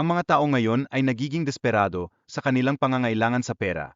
Ang mga tao ngayon ay nagiging desperado sa kanilang pangangailangan sa pera,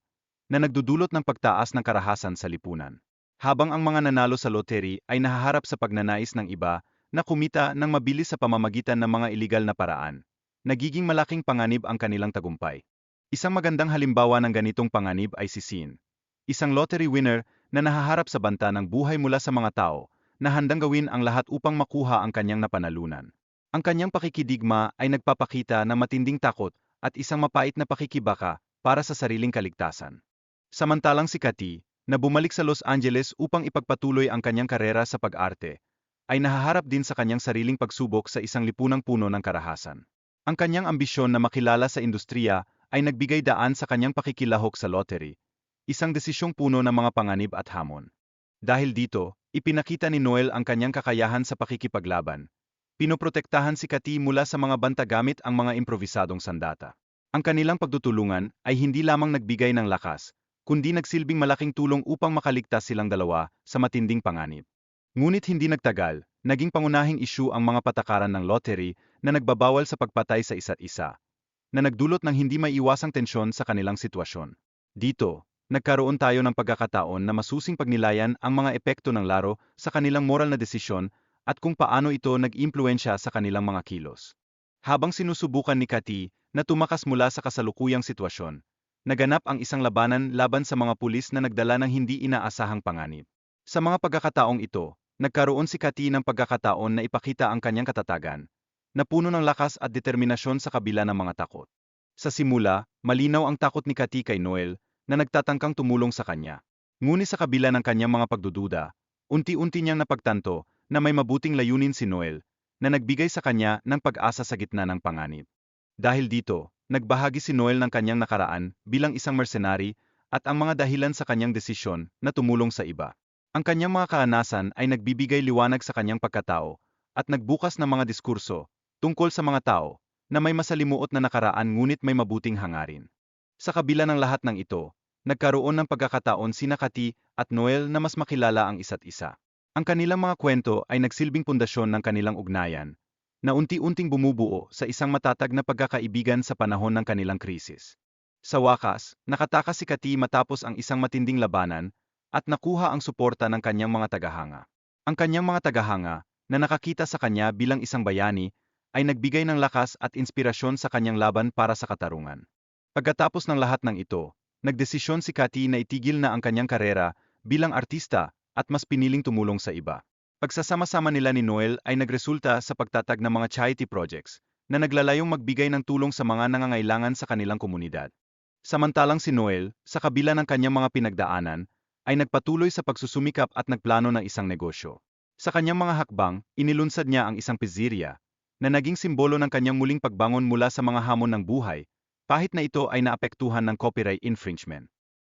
na nagdudulot ng pagtaas ng karahasan sa lipunan. Habang ang mga nanalo sa lottery ay nahaharap sa pagnanais ng iba na kumita ng mabilis sa pamamagitan ng mga iligal na paraan, nagiging malaking panganib ang kanilang tagumpay. Isang magandang halimbawa ng ganitong panganib ay si Sin. Isang lottery winner na nahaharap sa banta ng buhay mula sa mga tao na handang gawin ang lahat upang makuha ang kanyang napanalunan. Ang kanyang pakikidigma ay nagpapakita ng matinding takot at isang mapait na pakikibaka para sa sariling kaligtasan. Samantalang si Cathy, na bumalik sa Los Angeles upang ipagpatuloy ang kanyang karera sa pag-arte, ay nahaharap din sa kanyang sariling pagsubok sa isang lipunang puno ng karahasan. Ang kanyang ambisyon na makilala sa industriya ay nagbigay daan sa kanyang pakikilahok sa lottery, isang desisyong puno ng mga panganib at hamon. Dahil dito, ipinakita ni Noel ang kanyang kakayahan sa pakikipaglaban, Pinoprotektahan si Kati mula sa mga banta gamit ang mga improvisadong sandata. Ang kanilang pagtutulungan ay hindi lamang nagbigay ng lakas, kundi nagsilbing malaking tulong upang makaligtas silang dalawa sa matinding panganib. Ngunit hindi nagtagal, naging pangunahing isyu ang mga patakaran ng lottery na nagbabawal sa pagpatay sa isa't isa, na nagdulot ng hindi maiiwasang tensyon sa kanilang sitwasyon. Dito, nagkaroon tayo ng pagkakataon na masusing pagnilayan ang mga epekto ng laro sa kanilang moral na desisyon at kung paano ito nag-impluensya sa kanilang mga kilos. Habang sinusubukan ni Kati na tumakas mula sa kasalukuyang sitwasyon, naganap ang isang labanan laban sa mga pulis na nagdala ng hindi inaasahang panganib. Sa mga pagkakataong ito, nagkaroon si Kati ng pagkakataon na ipakita ang kanyang katatagan, na puno ng lakas at determinasyon sa kabila ng mga takot. Sa simula, malinaw ang takot ni Kati kay Noel na nagtatangkang tumulong sa kanya. Ngunit sa kabila ng kanyang mga pagdududa, unti-unti niyang napagtanto na may mabuting layunin si Noel, na nagbigay sa kanya ng pag-asa sa gitna ng panganib. Dahil dito, nagbahagi si Noel ng kanyang nakaraan bilang isang mercenary at ang mga dahilan sa kanyang desisyon na tumulong sa iba. Ang kanyang mga kaanasan ay nagbibigay liwanag sa kanyang pagkatao at nagbukas ng mga diskurso tungkol sa mga tao na may masalimuot na nakaraan ngunit may mabuting hangarin. Sa kabila ng lahat ng ito, nagkaroon ng pagkakataon si Nakati at Noel na mas makilala ang isa't isa. Ang kanilang mga kwento ay nagsilbing pundasyon ng kanilang ugnayan, na unti-unting bumubuo sa isang matatag na pagkakaibigan sa panahon ng kanilang krisis. Sa wakas, nakatakas si Kati matapos ang isang matinding labanan at nakuha ang suporta ng kanyang mga tagahanga. Ang kanyang mga tagahanga, na nakakita sa kanya bilang isang bayani, ay nagbigay ng lakas at inspirasyon sa kanyang laban para sa katarungan. Pagkatapos ng lahat ng ito, nagdesisyon si Kati na itigil na ang kanyang karera bilang artista at mas piniling tumulong sa iba. Pagsasama-sama nila ni Noel ay nagresulta sa pagtatag ng mga charity projects na naglalayong magbigay ng tulong sa mga nangangailangan sa kanilang komunidad. Samantalang si Noel, sa kabila ng kanyang mga pinagdaanan, ay nagpatuloy sa pagsusumikap at nagplano ng isang negosyo. Sa kanyang mga hakbang, inilunsad niya ang isang pizzeria, na naging simbolo ng kanyang muling pagbangon mula sa mga hamon ng buhay, kahit na ito ay naapektuhan ng copyright infringement.